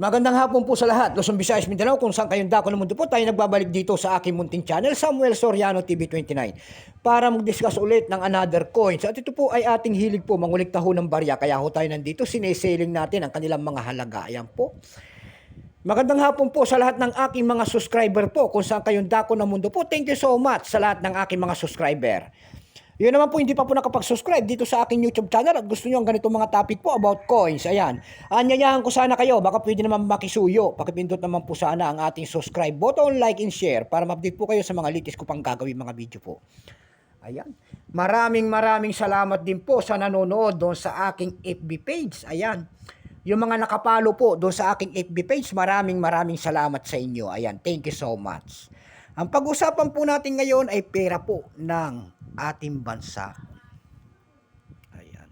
Magandang hapon po sa lahat. Luzon, Visayas, Mindanao, kung saan kayong dako ng mundo po, tayo nagbabalik dito sa aking munting channel, Samuel Soriano TV29, para mag-discuss ulit ng another coins. At ito po ay ating hilig po, mangulikta ho ng barya, kaya ho tayo nandito, sineselling natin ang kanilang mga halaga. Ayan po. Magandang hapon po sa lahat ng aking mga subscriber po, kung saan kayong dako ng mundo po. Thank you so much sa lahat ng aking mga subscriber. Yun naman po, hindi pa po nakapag-subscribe dito sa aking YouTube channel at gusto nyo ang ganitong mga topic po about coins. Ayan. Anyayahan ko sana kayo, baka pwede naman makisuyo. Pakipindot naman po sana ang ating subscribe button, like and share para ma-update po kayo sa mga latest ko pang gagawin mga video po. Ayan. Maraming maraming salamat din po sa nanonood doon sa aking FB page. Ayan. Yung mga nakapalo po doon sa aking FB page, maraming maraming salamat sa inyo. Ayan. Thank you so much. Ang pag-usapan po natin ngayon ay pera po ng ating bansa. Ayan.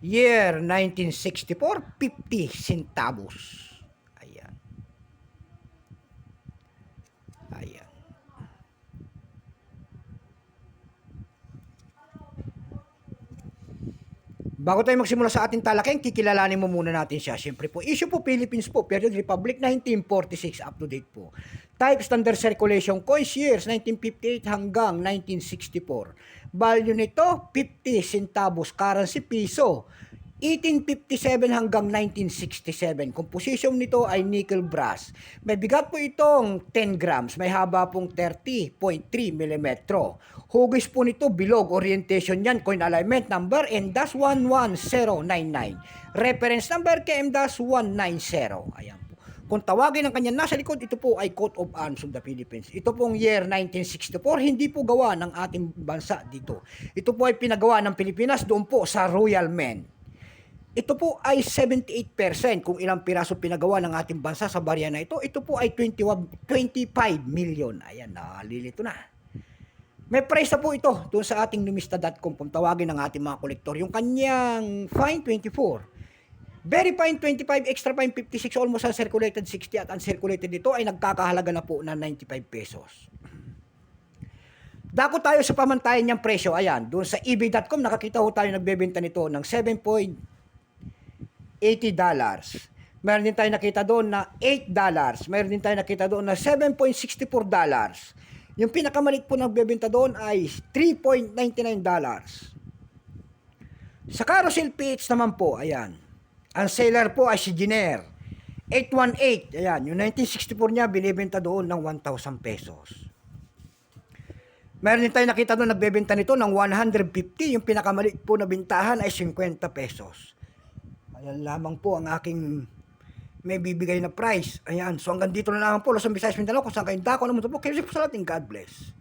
Year 1964, 50 centavos. Ayan. Ayan. Bago tayo magsimula sa ating talakay, kikilalanin mo muna natin siya. Siyempre po, issue po Philippines po, period Republic 1946, up to date po. Type standard circulation coins years 1958 hanggang 1964. Value nito 50 centavos currency piso. 1857 hanggang 1967. Composition nito ay nickel brass. May bigat po itong 10 grams. May haba pong 30.3 mm. Hugis po nito bilog. Orientation yan. Coin alignment number M-11099. Reference number KM-190. Ayan po. Kung tawagin ang kanya nasa likod, ito po ay coat of arms of the Philippines. Ito pong year 1964, hindi po gawa ng ating bansa dito. Ito po ay pinagawa ng Pilipinas doon po sa Royal Men. Ito po ay 78% kung ilang piraso pinagawa ng ating bansa sa barya na ito. Ito po ay 21, 25 million. Ayan, nalilito na. May price na po ito doon sa ating numista.com kung tawagin ng ating mga kolektor. Yung kanyang fine 24. Very fine 25, extra fine 56, almost uncirculated 60 at uncirculated dito ay nagkakahalaga na po na 95 pesos. Dako tayo sa pamantayan niyang presyo. Ayan, doon sa ebay.com nakakita ho tayo nagbebenta nito ng 7. $80. Meron din tayo nakita doon na $8. Meron din tayo nakita doon na $7.64. Yung pinakamalik po nagbebenta doon ay $3.99. Sa carousel PH naman po, ayan. Ang seller po ay si Giner. 818, ayan, yung 1964 niya, binibenta doon ng 1,000 pesos. Meron din tayo nakita doon nagbebenta nito ng 150, yung pinakamaliit po na bintahan ay 50 pesos. Ayan lamang po ang aking may bibigay na price. Ayan. So hanggang dito na lang po. Luzon, Visayas, Mindanao. Kung saan kayo dako naman po. Kaya po sa God bless.